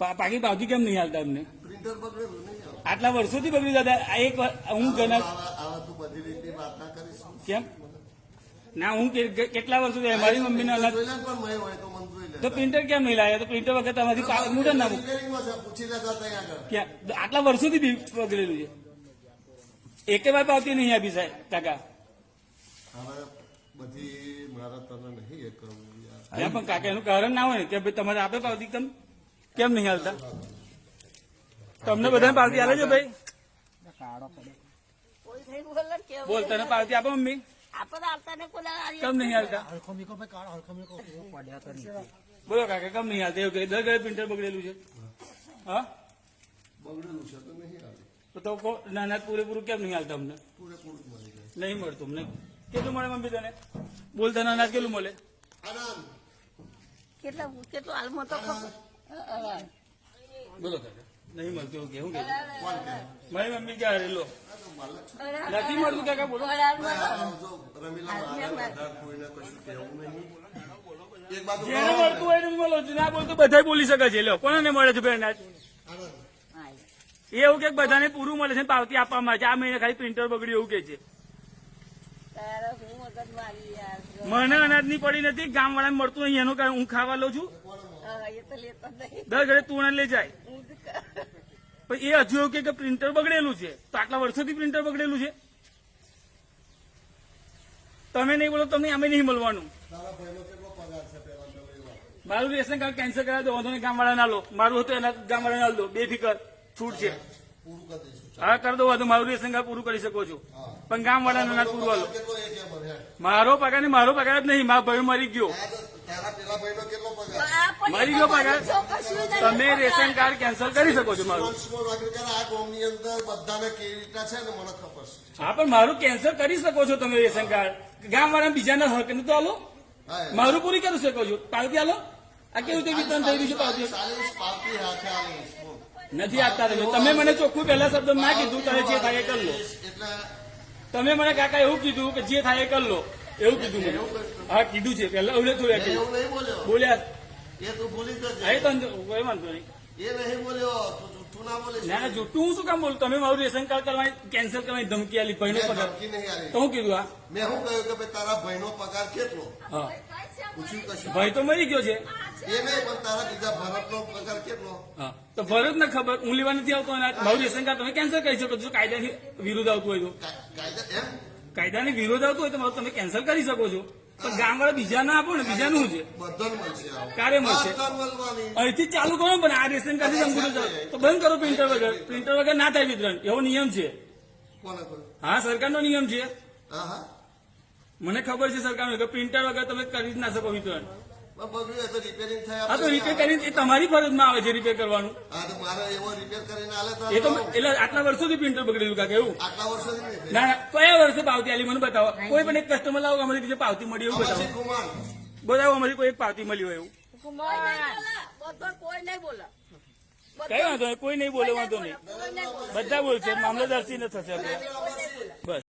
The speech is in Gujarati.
પાકી પાવતી કેમ નહીં હાલતા અમને. આટલા વર્ષોથી બગડી દાદા આ એક વાર હું ગણા આવા આવા તું બધી રીતે વાત ના કેમ? ના હું કેટલા વર્ષોથી મારી મમ્મીનો અલગ તો પ્રિન્ટર કેમ નહીં લાવ્યા તો પ્રિન્ટર વખત તમારી મૂકે ના ક્યાં? આટલા વર્ષોથી બગડેલું છે. એકે વાર પાવતી નહીં આપી સાહેબ કાકા. બધી મારા તને નહીં પણ કાકા એનું કારણ ના હોય ને કે ભાઈ તમારે આપે પાવતી કેમ? કેમ નહીં હાલતા? તમને બધાને પાર્ટી હાલે છે ભાઈ? બોલ, તને પાર્ટી આપો મમ્મી. કેમ નહીં હાલતા? બોલો કાકા, કેમ નહીં હાલતા? એવું કે દર ઘરે પ્રિન્ટર બગડેલું છે. હા? બગડેલું છે તો નહીં આવે તો ના, પૂરેપૂરું કેમ નહીં હાલતા અમને? પૂરેપૂરું નહીં મળતું અમને. કેટલું મળે મમ્મી તને? બોલ, તને કેટલું મળે? કેટલા કેટલું હાલમાં તો બોલો કાકા. નહીં મળતું કેવું કે? મારી મમ્મી ક્યાં હારેલો. નથી મળતું કાકા, બોલો. જેને મળતું હોય એને બોલો ના બોલતું બધા બોલી શકે છે. લો કોને મળે છે. એ એવું કે બધાને પૂરું મળે છે પાવતી આપવામાં આવે છે. આ મહિને ખાલી પ્રિન્ટર બગડ્યું એવું કે છે. મને અનાજની પડી નથી ગામ વાળા મળતું નહીં. એનું કારણ હું ખાવા લઉં છું. દર ઘરે તુણા લઈ જાય. પણ એ હજુ એવું કે પ્રિન્ટર બગડેલું છે. તો આટલા વર્ષોથી પ્રિન્ટર બગડેલું છે. તમે નહીં બોલો તમને અમે નહીં મળવાનું. તારા ભાઈનો કેટલો પગાર છે પેલા તો એ વાત. મારું રેશન કાર્ડ કેન્સલ કરાવી દો વાંધો નહીં ગામ વાળા ના લો. મારું હતું એના ગામ વાળા ના લો. બે ફિકર છૂટ છે. હા કરી દો વાંધો મારું રેશન કાર્ડ પૂરું કરી શકો છો. પણ ગામ વાળાના ના પૂરું હાલો મારો પગાર ને મારો પગાર જ નહીં. મારો ભાઈ મરી ગયો. એ ગયો પગાર. તમે રેશન કાર્ડ કેન્સલ કરી શકો છો મારું. પંચમો વાગ્યે કરે આ ગામની અંદર બધાને કેવી રીતના છે મને ખબર છે. હા પણ મારું કેન્સલ કરી શકો છો તમે રેશન કાર્ડ. ગામ વાળા બીજાના હક ને તો હાલો મારું પૂરી કરી શકો છો. પાવતી હાલો આ કેવું રીતે વિતરણ થઈ રહ્યું છે પાવતી. નથી આપતા તમે. તમે મને ચોખ્ખું પહેલા શબ્દ ના કીધું તમે જે થાય એ કરી લો. તમે મને કાકા એવું કીધું કે જે થાય એ કરી લો. એવું કીધું મને હા કીધું છે. પહેલા એવું થોડું બોલ્યો. બોલ્યા. એ તું ભૂલી તો કોઈ વાંધો નહીં. એ નહીં બોલ્યો. તું ના બોલીશ. ના ના જૂઠું હું શું કામ બોલું? તમે મારું રેશન કાર્ડ કરવાની કેન્સલ કરવાની ધમકી આલી ભાઈનો પગાર. તો હું કીધું હા? મેં શું કહ્યું કે ભાઈ તારા ભાઈનો પગાર કેટલો? હા. પૂછ્યું કશું? ભાઈ તો મરી ગયો છે. એ નહીં પણ તારા બીજા ભરતનો પગાર કેટલો? હા. તો ભરત ને ખબર હું લેવા નથી આવતો અને મારું રેશન કાર્ડ તમે કેન્સલ કરી શકો છો. કાયદાની વિરુદ્ધ આવતું હોય તો. કાયદા એમ? કાયદાની વિરોધ આવતો હોય તો મારું તમે કેન્સલ કરી શકો છો. પણ ગામ વાળા બીજા ના આપો ને બીજાનું છે? કાર્ય મળશે અહીંથી ચાલુ કરો પણ આ રેશન કાર્ડ સંપૂર્ણ તો બંધ કરો પ્રિન્ટર વગર. પ્રિન્ટર વગર ના થાય વિતરણ. એવો નિયમ છે. હા સરકારનો નિયમ છે. મને ખબર છે સરકારનો કે પ્રિન્ટર વગર તમે કરી જ ના શકો વિતરણ. બગડ્યું તો રિપેરિંગ થાય હા તો રિપેર કરીને એ તમારી ફરજમાં આવે છે રિપેર કરવાનું. હા તો મારે એવો રિપેર કરીને આલે તો એ તો એટલે આટલા વર્ષોથી પ્રિન્ટર બગડેલું કાકા એવું? આટલા વર્ષોથી ના ના કયા વર્ષે પાવતી આલી મને બતાવો. કોઈ પણ એક કસ્ટમર લાવો અમારી બીજે પાવતી મળી એવું બતાવો. બતાવો અમારી કોઈ એક પાવતી મળી હોય એવું. કુમાર કોઈ નહીં બોલે કઈ વાંધો નહીં કોઈ નહીં બોલે વાંધો નહીં. બધા બોલશે. મામલતદારથી ન થશે